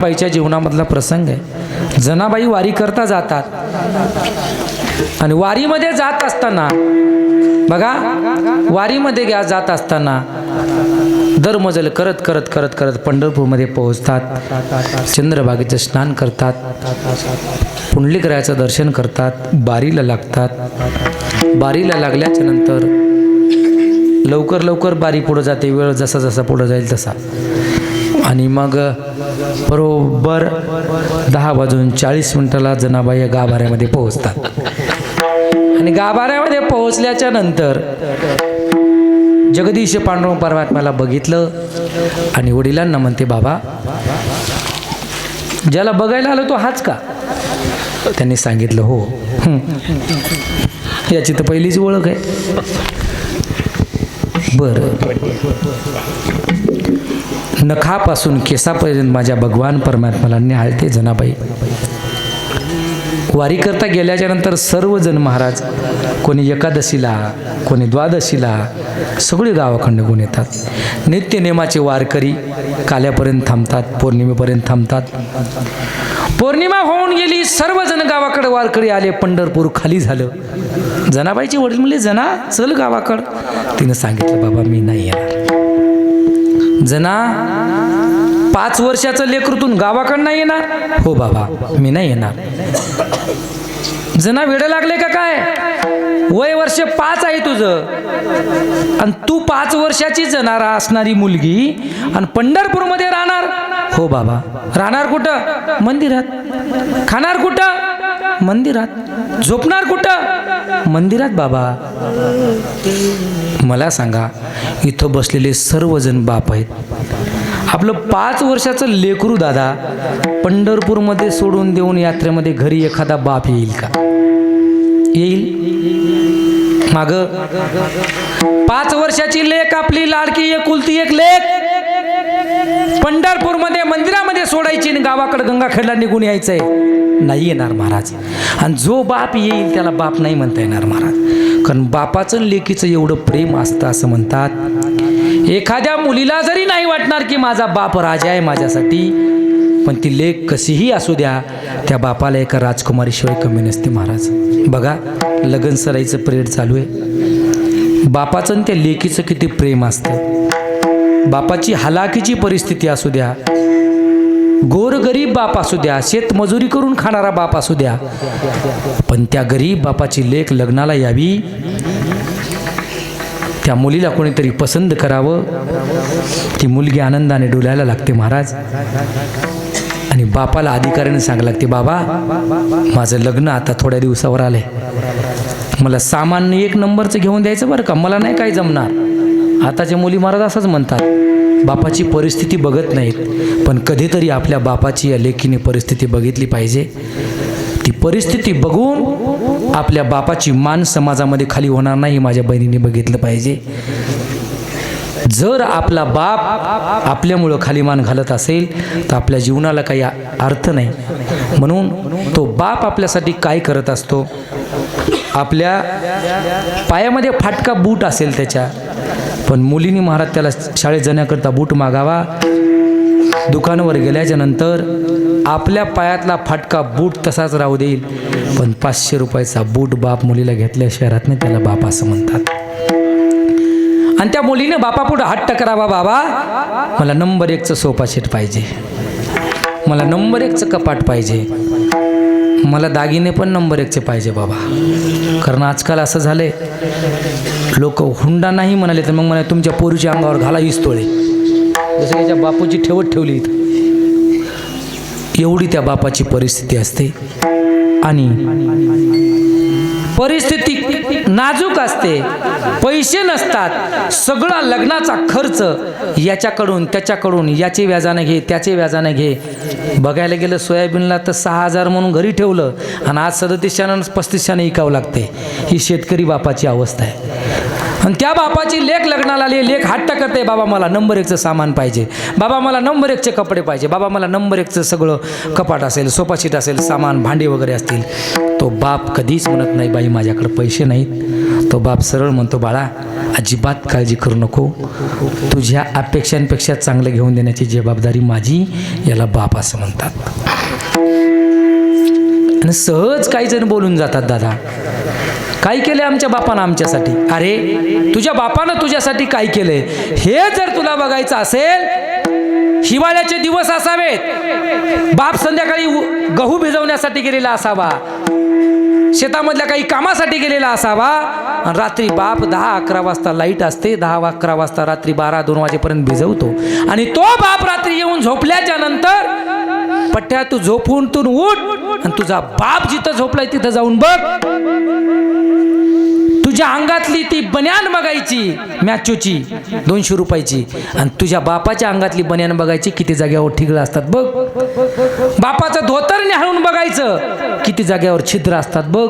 बाईच्या जीवनामधला प्रसंग आहे. जनाबाई वारी करता जातात. आणि वारीमध्ये जात असताना बघा वारीमध्ये घ्या जात असताना दरमजल करत करत करत करत पंढरपूरमध्ये पोहोचतात. चंद्रभागेचं स्नान करतात. पुंडलिकरायाचं दर्शन करतात. बारीला लागतात. बारीला लागल्याच्या नंतर लवकर लवकर बारी पुढं जाते. वेळ जसा जसा पुढं जाईल तसा. आणि मग बरोबर दहा वाजून चाळीस मिनिटाला जनाबाई या गाभाऱ्यामध्ये पोहोचतात. आणि गाभाऱ्यामध्ये पोहोचल्याच्या नंतर जगदीश पांडुरंग परमात्म्याला बघितलं आणि वडिलांना म्हणते बाबा ज्याला बघायला आलो तो हाच का? त्यांनी सांगितलं हो. याची तर पहिलीच ओळख आहे. बरं. नखापासून केसापर्यंत माझ्या भगवान परमात्माला निहाळते जनाबाई. वारी करता गेल्याच्यानंतर सर्वजण महाराज कोणी एकादशीला कोणी द्वादशीला सगळे गावाखंड गुण येतात. नित्यनेमाचे वारकरी काल्यापर्यंत थांबतात पौर्णिमेपर्यंत थांबतात. पौर्णिमा होऊन गेली सर्वजण गावाकडे वारकरी आले पंढरपूर खाली झालं. जनाबाईचे वडील म्हणले जना चल गावाकडं. तिनं सांगितलं बाबा मी नाही येणार. जना पाच वर्षाचं लेकरूतून गावाकडं नाही येणार? हो बाबा मी नाही येणार. जना वेळ लागले का काय? वय वर्ष पाच आहे तुझं. आणि तू पाच वर्षाची जनारा असणारी मुलगी आणि पंढरपूरमध्ये राहणार. हो बाबा. राहणार कुठं? मंदिरात. खाणार कुठं? मंदिरात. झोपणार कुठं? मंदिरात बाबा. मला सांगा इथं बसलेले सर्वजण बाप आहेत. आपलं पाच वर्षाचं लेकरू दादा पंढरपूरमध्ये सोडून देऊन यात्रेमध्ये घरी एखादा बाप येईल का? येईल. माग. पाच वर्षाची लेख आपली लाडकी एकुलती एक लेख पंढरपूरमध्ये मंदिरामध्ये सोडायची आणि गावाकडे गंगाखेडला निघून यायचं आहे नाही येणार महाराज. आणि जो बाप येईल त्याला बाप नाही म्हणता येणार महाराज. कारण बापाचं लेकीचं एवढं प्रेम असतं असं म्हणतात. एखाद्या मुलीला जरी नाही वाटणार की माझा बाप राजा आहे माझ्यासाठी पण ती लेख कशीही असू द्या त्या बापाला एका राजकुमारीशिवाय कमी नसते महाराज. बघा लगन सराईचं परेड चालू आहे. बापाचं आणि त्या लेकीचं किती प्रेम असतं. बापाची हलाखीची परिस्थिती असू द्या गोरगरीब बाप असू द्या शेतमजुरी करून खाणारा बाप असू द्या. पण त्या गरीब बापाची लेख लग्नाला यावी. त्या मुलीला कोणीतरी पसंत करावं. ती मुलगी आनंदाने डोलायला लागते महाराज. आणि बापाला अधिकाऱ्याने सांगायला लागते बाबा माझं लग्न आता थोड्या दिवसावर आलंय. मला सामान्य एक नंबरचं घेऊन द्यायचं बरं का? मला नाही काय जमणार. आताच्या मुली महाराज असंच म्हणतात. बापाची परिस्थिती बघत नाहीत. पण कधीतरी आपल्या बापाची या लेखीने परिस्थिती बघितली पाहिजे. ती परिस्थिती बघून आपल्या बापाची मान समाजामध्ये खाली होणार नाही माझ्या बहिणीने बघितलं पाहिजे. जर आपला बाप आपल्यामुळं खाली मान घालत असेल तर आपल्या जीवनाला काही अर्थ नाही. म्हणून तो बाप आपल्यासाठी काय करत असतो? आपल्या पायामध्ये फाटका बूट असेल त्याच्या पण मुलीने महाराज त्याला शाळेत जाण्याकरता बूट मागावा. दुकानावर गेल्याच्यानंतर आपल्या पायातला फाटका बूट तसाच राहू देईल. पण पाचशे रुपयाचा बूट बाप मुलीला घेतल्या शहरातनं त्याला बाप असं म्हणतात. आणि त्या मुलीने बापापुढं हट्ट करावा बाबा. मला नंबर एकचं सोफा सेट पाहिजे. मला नंबर एकचं कपाट पाहिजे. मला दागिने पण नंबर एकचे पाहिजे बाबा. कारण आजकाल असं झालं आहे लोक हुंडा नाही म्हणाले तर मग मला तुमच्या पोरीच्या अंगावर घाला इस्तोळे जसं याच्या बापूची ठेवत ठेवली इथं. एवढी त्या बापाची परिस्थिती असते. आणि परिस्थिती नाजूक असते. पैसे नसतात. सगळा लग्नाचा खर्च याच्याकडून त्याच्याकडून याचे व्याजाने घे त्याचे व्याजाने घे. बघायला गेलं सोयाबीनला तर सहा हजार म्हणून घरी ठेवलं. आणि आज सदतीसशेनं पस्तीसशेनं विकावं लागते. ही शेतकरी बापाची अवस्था आहे. आणि त्या बापाची लेख लग्नाला आली. लेख हट्ट करते बाबा मला नंबर एकचं सामान पाहिजे. बाबा मला नंबर एकचे कपडे पाहिजे. बाबा मला नंबर एकचं सगळं कपाट असेल सोफासीट असेल सामान भांडी वगैरे असतील. तो बाप कधीच म्हणत नाही बाई माझ्याकडे पैसे नाहीत. तो बाप सरळ म्हणतो बाळा अजिबात काळजी करू नको. तुझ्या अपेक्षांपेक्षा चांगलं घेऊन देण्याची जबाबदारी माझी याला बाप असं म्हणतात. आणि सहज काही जण बोलून जातात दादा काय केले आमच्या बापानं आमच्यासाठी? अरे तुझ्या बापानं तुझ्यासाठी काय केलंय? हे जर तुला बघायचं असेल हिवाळ्याचे दिवस असावेत. बाप संध्याकाळी उ- गहू भिजवण्यासाठी गेलेला असावा. शेतामधल्या काही कामासाठी गेलेला असावा. आणि रात्री बाप दहा अकरा वाजता लाइट असते. दहा अकरा वाजता रात्री बारा दोन वाजेपर्यंत भिजवतो. आणि तो बाप रात्री येऊन झोपल्याच्या नंतर पट्ट्या तू झोपून तू उठ आणि तुझा बाप जिथं झोपलाय तिथं जाऊन बघ. तुझ्या अंगातली ती बन्यान बघायची मॅचोची दोनशे रुपयाची. आणि तुझ्या बापाच्या अंगातली बन्यान बघायची किती जाग्यावर ठिगळं असतात बघ. बापाचं धोतर न्याहाळून बघायचं किती जाग्यावर छिद्र असतात बघ.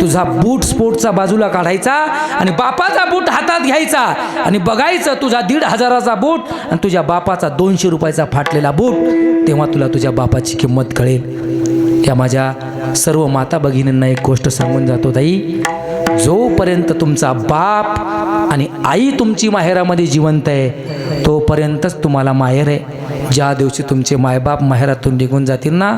तुझा बूट स्पोर्टचा बाजूला काढायचा आणि बापाचा बूट हातात घ्यायचा आणि बघायचं तुझा दीड हजाराचा बूट आणि तुझ्या बापाचा दोनशे रुपयाचा फाटलेला बूट तेव्हा तुला तुझ्या बापाची किंमत कळेल. या माझ्या सर्व माता भगिनींना एक गोष्ट सांगून जातो ताई जोपर्यंत तुमचा बाप आणि आई तुमची माहेरामध्ये जिवंत आहे तोपर्यंतच तुम्हाला माहेर आहे. ज्या दिवशी तुमचे मायबाप माहेरातून निघून जातील ना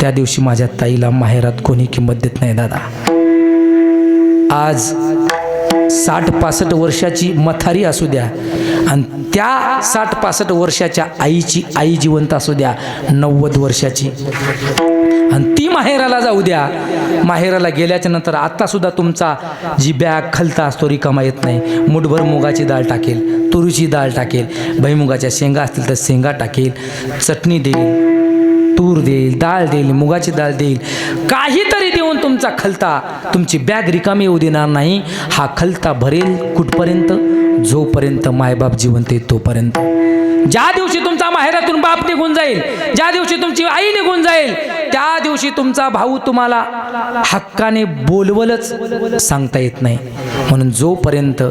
त्या दिवशी माझ्या ताईला माहेरात कोणी किंमत देत नाही दादा. आज साठ पासष्ट वर्षाची मथारी असू द्या आणि त्या साठ पासष्ट वर्षाच्या आईची आई जिवंत असू द्या नव्वद वर्षाची. आणि ती माहेराला जाऊ द्या. माहेराला गेल्याच्यानंतर आत्तासुद्धा तुमचा जी बॅग खलता असतो रिकामा येत नाही. मुठभर मुगाची डाळ टाकेल तुरीची डाळ टाकेल भईमुगाच्या शेंगा असतील तर शेंगा टाकेल चटणी देईल तूर देईल डाळ देईल मुगाची डाळ देईल. काहीतरी देऊन तुमचा खलता तुमची बॅग रिकामी येऊ देणार नाही. हा खलता भरेल कुठपर्यंत? जोपर्यंत मायबाप जिवंत आहे तोपर्यंत. ज्या दिवशी तुमचा माहेरातून बाप निघून जाईल ज्या दिवशी तुमची आई निघून जाईल त्या दिवशी तुमचा भाऊ तुम्हाला हक्काने बोलवलच सांगता येत नाही. म्हणून जोपर्यंत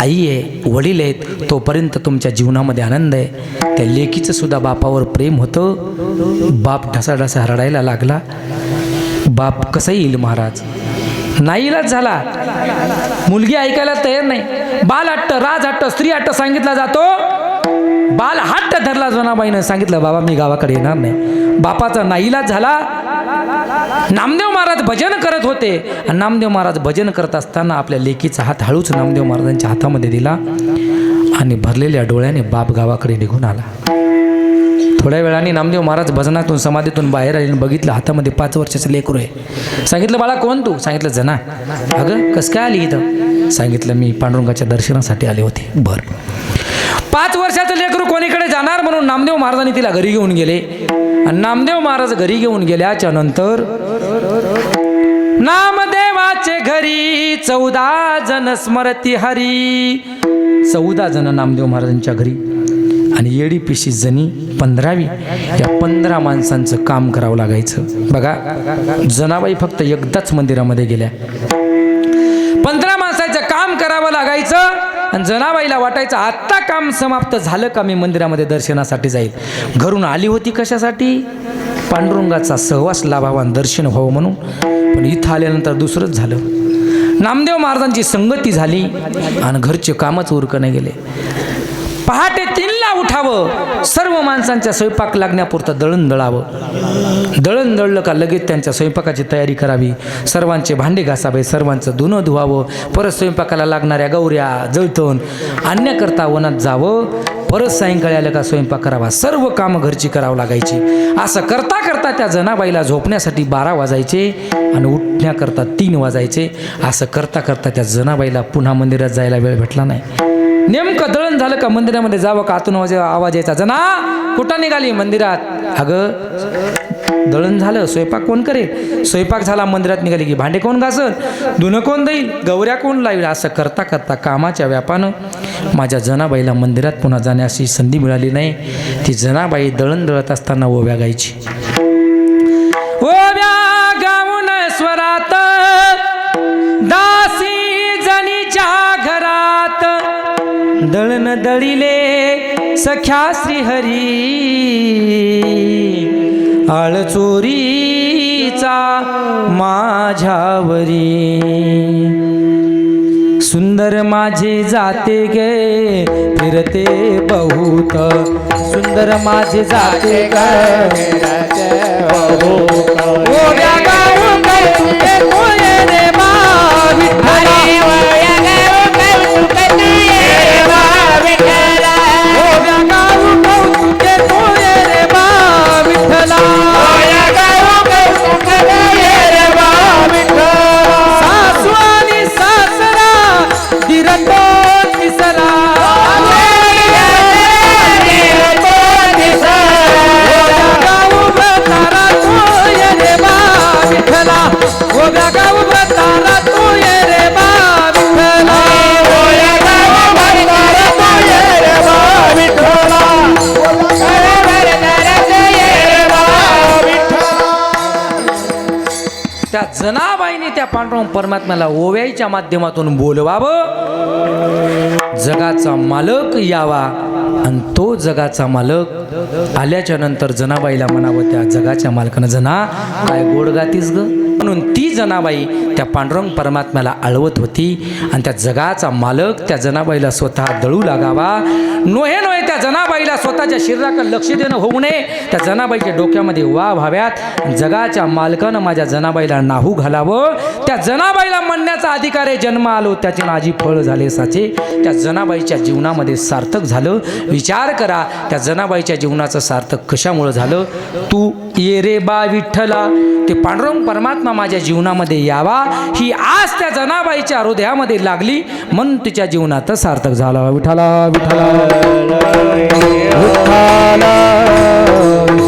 आई आहे वडील आहेत तोपर्यंत तुमच्या जीवनामध्ये आनंद आहे. त्या लेकीचं सुद्धा बापावर प्रेम होतं. बाप ढसाढसा हरडायला लागला. बाप कसं येईल महाराज. नाईलाच झाला. मुलगी ऐकायला तयार नाही. बाल हट्ट राज हट्ट स्त्री हट्ट सांगितला जातो. बाल हट्ट धरला जनाबाईनं. सांगितलं बाबा मी गावाकडे येणार नाही. बापाचा नाईलाज झाला. नामदेव महाराज भजन करत होते. आणि नामदेव महाराज भजन करत असताना आपल्या लेकीचा हात हळूच नामदेव महाराजांच्या हातामध्ये दिला आणि भरलेल्या डोळ्याने बाप गावाकडे निघून आला. थोड्या वेळाने नामदेव महाराज भजनातून समाधीतून बाहेर आले बघितलं हातामध्ये पाच वर्षाचं लेकरू आहे. सांगितलं बाळा कोण तू? सांगितलं जना. अगं कसं काय आली इथं? सांगितलं मी पांडुरंगाच्या दर्शनासाठी आले होते. बरं. पाच वर्षाचं लेकरू कोणीकडे जाणार म्हणून नामदेव महाराजांनी तिला घरी घेऊन गेले. आणि नामदेव महाराज घरी घेऊन गेल्याच्यानंतर नामदेवाचे घरी चौदा जण स्मरती हरी. चौदा जण नामदेव महाराजांच्या घरी. आणि येडी पिशी जणी पंधरावी या पंधरा माणसांचं काम करावं लागायचं. बघा जनाबाई फक्त एकदाच मंदिरामध्ये गेल्या. पंधरा माणसाचं काम करावं लागायचं. आणि जनाबाईला वाटायचं आत्ता काम समाप्त झालं का मी मंदिरामध्ये दर्शनासाठी जाईल? घरून आली होती कशासाठी? पांडुरंगाचा सहवास लाभावा दर्शन व्हावं म्हणून. पण इथं आल्यानंतर दुसरंच झालं. नामदेव महाराजांची संगती झाली आणि घरचे कामच उरकणे गेले. पहाटे तीनला उठावं. सर्व माणसांच्या स्वयंपाक लागण्यापुरतं दळण दळावं. दळण दळलं का लगेच त्यांच्या स्वयंपाकाची तयारी करावी. सर्वांचे भांडे घासावे सर्वांचं धुणं धुवावं. परत स्वयंपाकाला लागणाऱ्या गौऱ्या जळतण आणण्याकरता वनात जावं. परत सायंकाळी आलं का स्वयंपाक करावा. सर्व कामं घरची करावं लागायची. असं करता करता त्या जनाबाईला झोपण्यासाठी बारा वाजायचे आणि उठण्याकरता तीन वाजायचे. असं करता करता त्या जनाबाईला पुन्हा मंदिरात जायला वेळ भेटला नाही. नेमकं दळण झालं का? मंदिरामध्ये जावं का? आतून आवाज आवाज यायचा. जना कुठं निघाली मंदिरात? अगं दळण झालं. स्वयंपाक कोण करेल? स्वयंपाक झाला मंदिरात निघाली की भांडे कोण घासल धुणं कोण देईल? गौऱ्या कोण लावेल? असं करता करता कामाच्या व्यापानं माझ्या जनाबाईला मंदिरात पुन्हा जाण्याची संधी मिळाली नाही. ती जनाबाई दळण दळत असताना ओव्या गायची. दळिले सख्या श्रीहरी. आळ चोरीचा माझ्यावरी. सुंदर माझे जाते गे फिरते बहुत. सुंदर माझे जाते गे आपण परमात्म्याला ओव्याच्या माध्यमातून बोलवावं. जगाचा मालक यावा आणि तो जगाचा मालक आल्याच्यानंतर जनाबाईला म्हणावं त्या जगाच्या मालकानं जना काय गोड गातीस ग? म्हणून ती जनाबाई त्या पांडुरंग परमात्म्याला आळवत होती आणि त्या जगाचा मालक त्या जनाबाईला स्वतः दळू लागावा. नोहे नोहे. त्या जनाबाईला स्वतःच्या शरीराकडे लक्ष देणं होऊ नये. त्या जनाबाईच्या डोक्यामध्ये वा व्हाव्यात. जगाच्या मालकानं माझ्या जनाबाईला नाहू घालावं. त्या जनाबाईला म्हणण्याचा अधिकार आहे जन्म आलो त्याचे नाजी फळ झाले साचे. त्या जनाबाईच्या जीवनामध्ये सार्थक झालं. विचार करा त्या जनाबाईच्या जीवनाचं सार्थक कशामुळं झालं? तू ये रे बा विठ्ठला. ते पांडुरंग परमात्मा माझ्या जीवनामध्ये यावा. ही आज त्या जनाबाईच्या हृदयामध्ये लागली. म्हणून तिच्या जीवनात सार्थक झालं. विठ्ठला विठ्ठला. विठ्ठला.